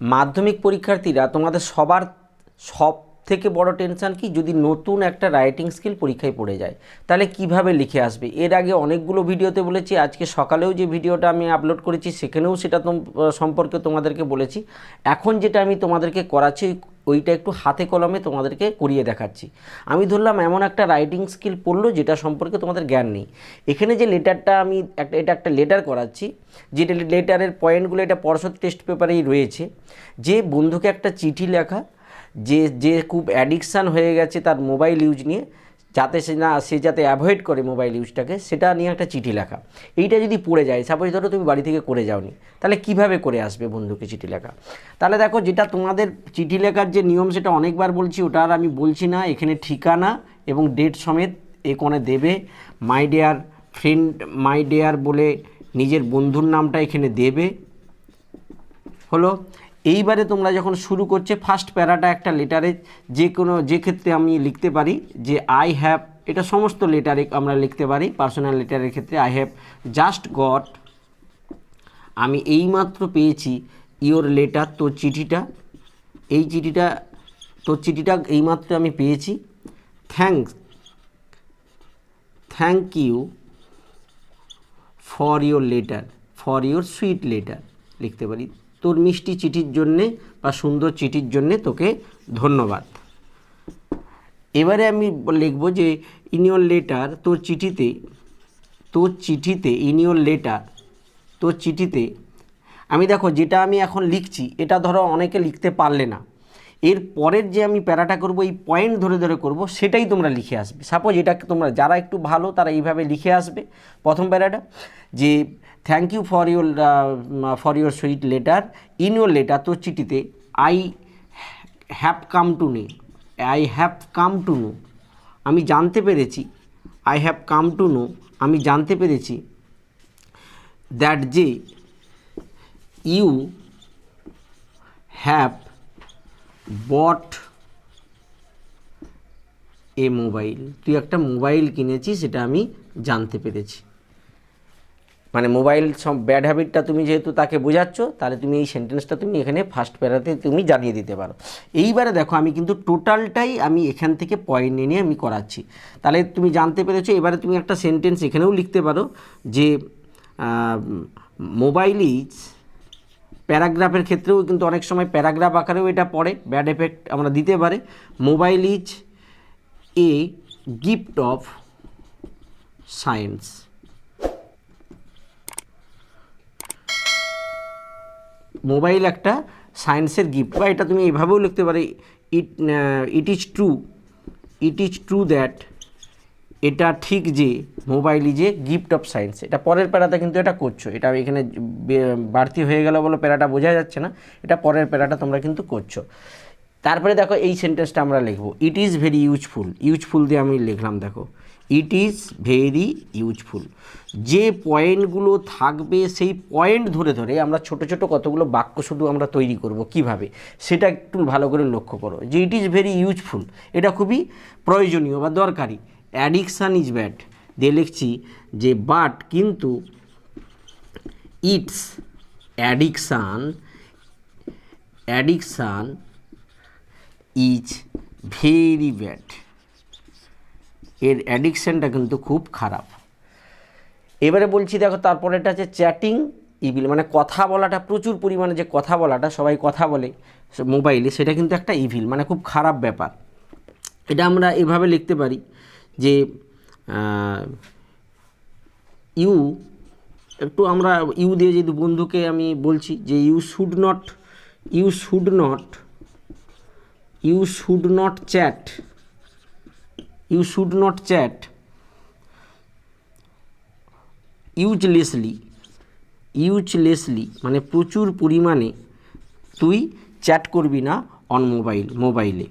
মাধ্যমিক পরীক্ষার্থীরা, তোমাদের সবার সব থেকে বড় টেনশন কি? যদি নতুন একটা রাইটিং স্কিল পরীক্ষায় পড়ে যায়, তাহলে কীভাবে লিখে আসবে? এর আগে অনেকগুলো ভিডিওতে বলেছি, আজকে সকালেও যে ভিডিওটা আমি আপলোড করেছি, সেখানেও সেটা সম্পর্কে তোমাদেরকে বলেছি। এখন যেটা আমি তোমাদেরকে করাচ্ছি ওইটা একটু হাতে কলমে তোমাদেরকে করিয়ে দেখাচ্ছি। আমি ধরলাম এমন একটা রাইটিং স্কিল পড়ল যেটা সম্পর্কে তোমাদের জ্ঞান নেই। এখানে যে লেটারটা আমি একটা, এটা একটা লেটার করাচ্ছি যেটা লেটারের পয়েন্টগুলো এটা পরশোর টেস্ট পেপারেই রয়েছে, যে বন্ধুকে একটা চিঠি লেখা, যে যে খুব অ্যাডিকশান হয়ে গেছে তার মোবাইল ইউজ নিয়ে যাতে সে না, সে যাতে অ্যাভয়েড করে মোবাইল ইউজটাকে সেটা নিয়ে একটা চিঠি লেখা। এইটা যদি পড়ে যায় সাপোজ ধরো তুমি বাড়ি থেকে করে যাওনি, তাহলে কীভাবে করে আসবে বন্ধুকে চিঠি লেখা? তাহলে দেখো যেটা তোমাদের চিঠি লেখার যে নিয়ম, সেটা অনেকবার বলছি, ওটা আর আমি বলছি না, এখানে ঠিকানা এবং ডেট সমেত এ কোণে দেবে। My dear friend my dear বলে নিজের বন্ধুর নামটা এখানে দেবে। হলো এইবারে তোমরা যখন শুরু করছে ফার্স্ট প্যারাটা একটা লেটারে যে কোনো, যে ক্ষেত্রে আমি লিখতে পারি, যে আই হ্যাভ এটা সমস্ত লেটারে আমরা লিখতে পারি পার্সোনাল লেটারের ক্ষেত্রে আই হ্যাভ জাস্ট গট আমি এইমাত্র পেয়েছি ইওর লেটার তোর চিঠিটা, এই চিঠিটা, তোর চিঠিটা এইমাত্র আমি পেয়েছি। Thanks thank you for your letter for your sweet letter লিখতে পারি। তোর মিষ্টি চিঠির জন্যে বা সুন্দর চিঠির জন্যে তোকে ধন্যবাদ। এবারে আমি লিখব যে ইন লেটার তোর চিঠিতে তোর চিঠিতে ইন লেটার তোর চিঠিতে, আমি দেখো যেটা আমি এখন লিখছি, এটা ধরো অনেকে লিখতে পারলে না। এর পরের যে আমি প্যারাটা করব, এই পয়েন্ট ধরে ধরে করব, সেটাই তোমরা লিখে আসবে। সাপোজ এটা তোমরা যারা একটু ভালো, তারা এইভাবে লিখে আসবে প্রথম প্যারাটা, যে thank you for your for your sweet letter in your letter তোর চিঠিতে I have come to know I have come to know আমি জানতে পেরেছি I have come to know that জানতে পেরেছি দ্যাট যে you have bought a mobile তুই একটা মোবাইল কিনেছিস, সেটা আমি জানতে পেরেছি। মানে মোবাইল সব ব্যাড হ্যাবিটটা তুমি যেহেতু তাকে বোঝাচ্ছ, তাহলে তুমি এই সেন্টেন্সটা তুমি এখানে ফার্স্ট প্যারাতে তুমি জানিয়ে দিতে পারো। এইবারে দেখো, আমি কিন্তু টোটালটাই আমি এখান থেকে পয়েন্ট নিয়ে আমি করাচ্ছি। তাহলে তুমি জানতে পেরেছ, এবারে তুমি একটা সেন্টেন্স এখানেও লিখতে পারো যে মোবাইল ইজ প্যারাগ্রাফের ক্ষেত্রেও কিন্তু অনেক সময় প্যারাগ্রাফ আকারেও এটা পড়ে, ব্যাড এফেক্ট আমরা দিতে পারে। Mobile is a gift of science mobile একটা সায়েন্সের গিফট বা এটা তুমি এভাবেও লিখতে পারে it it is true it is true that এটা ঠিক যে mobile is a gift of science এটা পরের প্যারাতে কিন্তু এটা করছ। এটা এখানে বাড়তি হয়ে গেল বলে প্যারাটা বোঝা যাচ্ছে না, এটা পরের প্যারাটা তোমরা কিন্তু করছ। তারপরে দেখো এই সেন্টেন্সটা আমরা লিখব it is very useful useful দিয়ে আমি লিখলাম, দেখো। ইট ইজ ভেরি ইউজফুল যে পয়েন্টগুলো থাকবে সেই পয়েন্ট ধরে ধরে আমরা ছোট ছোট কতগুলো বাক্য শুধু আমরা তৈরি করব, কীভাবে? সেটা একটু ভালো করে লক্ষ্য করো। যে ইট ইজ ভেরি ইউজফুল এটা খুবই প্রয়োজনীয় বা দরকারি। Addiction is bad. দিয়ে লিখছি যে, বাট কিন্তু it's addiction addiction is very bad. এর অ্যাডিকশানটা কিন্তু খুব খারাপ। এবারে বলছি, দেখো তারপরে এটা হচ্ছে চ্যাটিং ইভিল মানে কথা বলাটা, প্রচুর পরিমাণে যে কথা বলাটা, সবাই কথা বলে মোবাইলে, সেটা কিন্তু একটা ইভিল মানে খুব খারাপ ব্যাপার। এটা আমরা এভাবে লিখতে পারি। যে ইউ, একটু আমরা ইউ দিয়ে যদি বন্ধুকে আমি বলছি যে you should not, you should not, you should not chat, you should not chat uselessly uselessly মানে প্রচুর পরিমাণে তুই চ্যাট করবি না অন মোবাইল মোবাইলে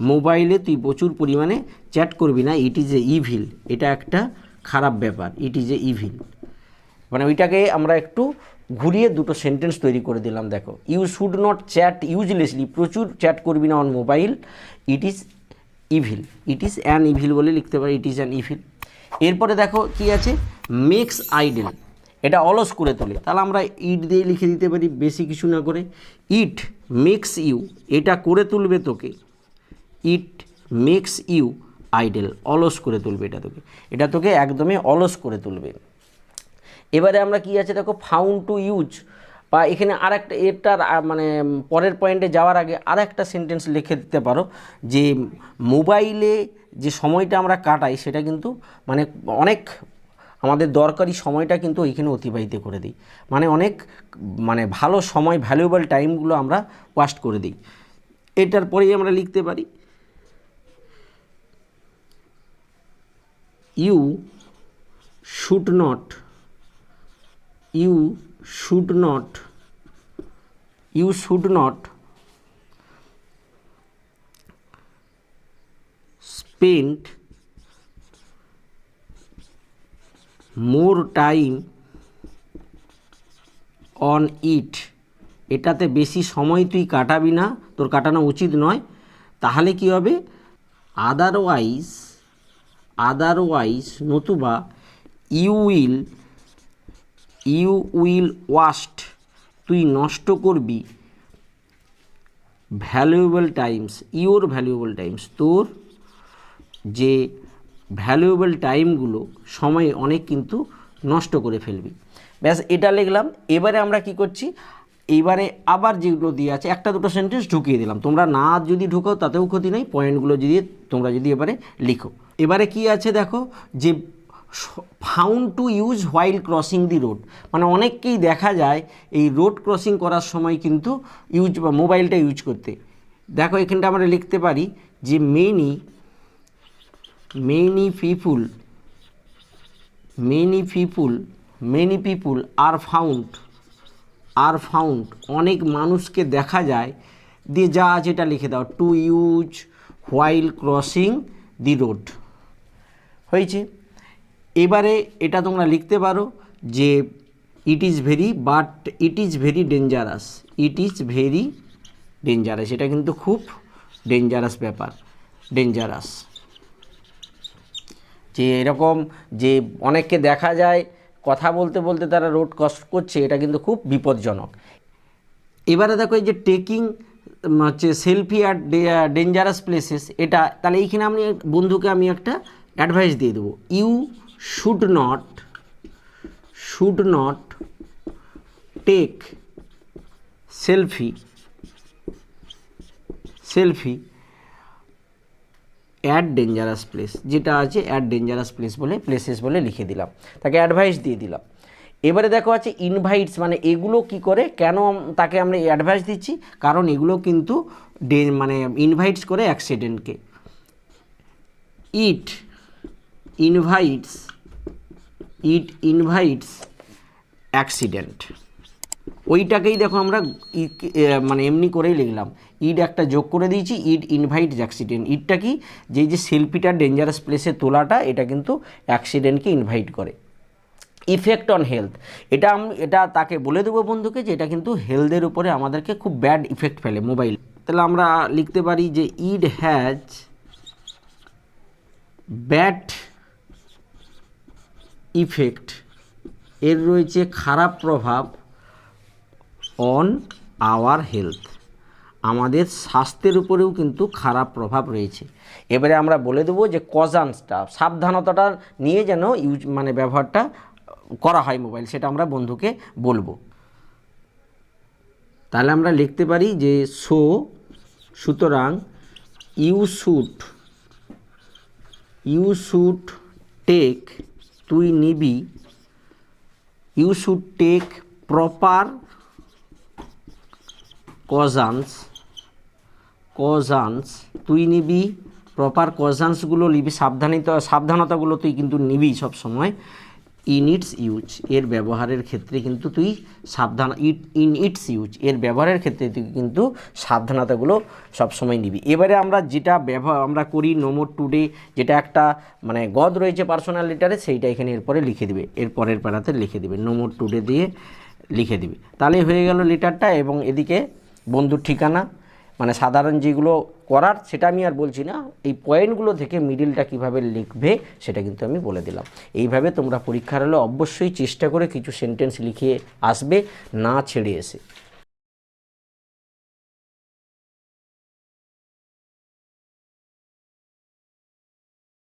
মোবাইলে তুই প্রচুর পরিমাণে চ্যাট করবি না ইট ইজ এ ইভিল এটা একটা খারাপ ব্যাপার ইট ইজ এ ইভিল মানে ওইটাকে আমরা একটু ঘুরিয়ে দুটো সেন্টেন্স তৈরি করে দিলাম, দেখো। You should not chat uselessly প্রচুর চ্যাট করবি না on mobile it is evil it is an evil বলে লিখতে পারি ইট ইজ অ্যান ইভিল এরপরে দেখো কি আছে? মেক্স আইডেল এটা অলস করে তোলে। তাহলে আমরা ইট দিয়ে লিখে দিতে পারি, বেশি কিছু না করে। ইট মেক্স ইউ এটা করে তুলবে তোকে। ইট মেক্স ইউ আইডেল, অলস করে তুলবে এটা তোকে। এটা তোকে একদমই অলস করে তুলবে। এবারে আমরা কি আছে দেখো ফাউন্ড টু ইউজ বা এখানে আর একটা এটার মানে পরের পয়েন্টে যাওয়ার আগে আর একটা সেন্টেন্স লিখে দিতে পারো, যে মোবাইলে যে সময়টা আমরা কাটাই, সেটা কিন্তু মানে অনেক আমাদের দরকারি সময়টা কিন্তু ওইখানে অতিবাহিত করে দিই। মানে অনেক মানে ভালো সময় ভ্যালুয়েবল টাইমগুলো আমরা ওয়াস্ট করে দিই। এটার পরেই আমরা লিখতে পারি you should not you should not, you should not spend more time on it. এটাতে বেশি সময় তুই কাটাবি না, তোর কাটানো উচিত নয়। তাহলে কি হবে? আদারওয়াইজ আদারওয়াইজ নতুবা you will you will waste তুই নষ্ট করবি valuable times your valuable times তোর যে ভ্যালুয়েবল টাইমগুলো সময় অনেক কিন্তু নষ্ট করে ফেলবি। ব্যাস, এটা লিখলাম। এবারে আমরা কি করছি? এইবারে আবার যেগুলো দিয়ে আছে, একটা দুটো সেন্টেন্স ঢুকিয়ে দিলাম। তোমরা না যদি ঢুকাও, তাতেও ক্ষতি নেই। পয়েন্টগুলো যদি তোমরা যদি এবারে লিখো। এবারে কি আছে দেখো? যে found to use while crossing the road মানে অনেককেই দেখা যায় এই রোড ক্রসিং করার সময় কিন্তু ইউজ বা মোবাইলটা ইউজ করতে। দেখো, এখানটা আমরা লিখতে পারি যে many many people many people many people are found are found অনেক মানুষকে দেখা যায় দিয়ে যা আছে এটা লিখে দাও। To use while crossing the road হয়েছে। এবারে এটা তোমরা লিখতে পারো যে it is very but it is very dangerous it is very dangerous এটা কিন্তু খুব ডেঞ্জারাস ব্যাপার। ডেঞ্জারাস যে এরকম যে অনেককে দেখা যায়, কথা বলতে বলতে তারা রোড ক্রস করছে, এটা কিন্তু খুব বিপজ্জনক। এবারে দেখো এই যে টেকিং হচ্ছে সেলফি আর ডেঞ্জারাস প্লেসেস এটা, তাহলে এইখানে আমি বন্ধুকে আমি একটা অ্যাডভাইস দিয়ে দেবো। You should not should not take selfie selfie at dangerous place যেটা আছে অ্যাড ডেঞ্জারাস প্লেস বলে প্লেসেস বলে লিখে দিলাম। তাকে অ্যাডভাইস দিয়ে দিলাম। এবারে দেখো আছে ইনভাইটস মানে এগুলো কি করে, কেন তাকে আমরা অ্যাডভাইস দিচ্ছি? কারণ এগুলো কিন্তু মানে ইনভাইটস করে অ্যাক্সিডেন্টকে it invites it invites accident ওইটাকেই দেখো আমরা মানে এমনি করেই লিখলাম। ইড একটা যোগ করে দিয়েছি ইড ইনভাইট অ্যাক্সিডেন্ট ইডটা কি? যে যে সেলফিটা ডেঞ্জারাস প্লেসে তোলাটা, এটা কিন্তু অ্যাক্সিডেন্টকে ইনভাইট করে। ইফেক্ট অন হেলথ এটা আমি, এটা তাকে বলে দেবো বন্ধুকে যে, এটা কিন্তু হেলথের উপরে আমাদেরকে খুব ব্যাড ইফেক্ট ফেলে মোবাইল তাহলে আমরা লিখতে পারি যে ইড হ্যাজ ব্যাড ইফেক্ট এর রয়েছে খারাপ প্রভাব অন আওয়ার হেলথ আমাদের স্বাস্থ্যের উপরেও কিন্তু খারাপ প্রভাব রয়েছে। এবারে আমরা বলে দেবো যে কজান্সটা, সাবধানতাটা নিয়ে যেন ইউজ মানে ব্যবহারটা করা হয় মোবাইল সেটা আমরা বন্ধুকে বলব। তাহলে আমরা লিখতে পারি যে সো সুতরাং you should you should take তুই নিবি। You should take proper cautions cautions তুই নিবি। প্রপার কজান্সগুলো নিবি। সাবধানিত, সাবধানতাগুলো তুই কিন্তু নিবি সব সময় ইন ইটস ইউজ এর ব্যবহারের ক্ষেত্রে কিন্তু তুই সাবধান ইট ইন ইটস ইউজ এর ব্যবহারের ক্ষেত্রে তুই কিন্তু সাবধানতাগুলো সবসময় নিবি। এবারে আমরা যেটা ব্যবহার, আমরা করি নোমোর টুডে যেটা একটা মানে গদ রয়েছে পার্সোনাল লেটারে সেইটা এখানে এরপরে লিখে দিবে। এর পরের পাড়াতে লিখে দিবে। নোমোর টুডে দিয়ে লিখে দিবে। তাহলে হয়ে গেল লেটারটা এবং এদিকে বন্ধুর ঠিকানা মানে সাধারণ যেগুলো করার, সেটা আমি আর বলছি না, এই পয়েন্টগুলো থেকে মিডিলটা কীভাবে লিখবে, সেটা কিন্তু আমি বলে দিলাম। এইভাবে তোমরা পরীক্ষার হলে অবশ্যই চেষ্টা করে কিছু সেন্টেন্স লিখিয়ে আসবে, না ছেড়ে এসে।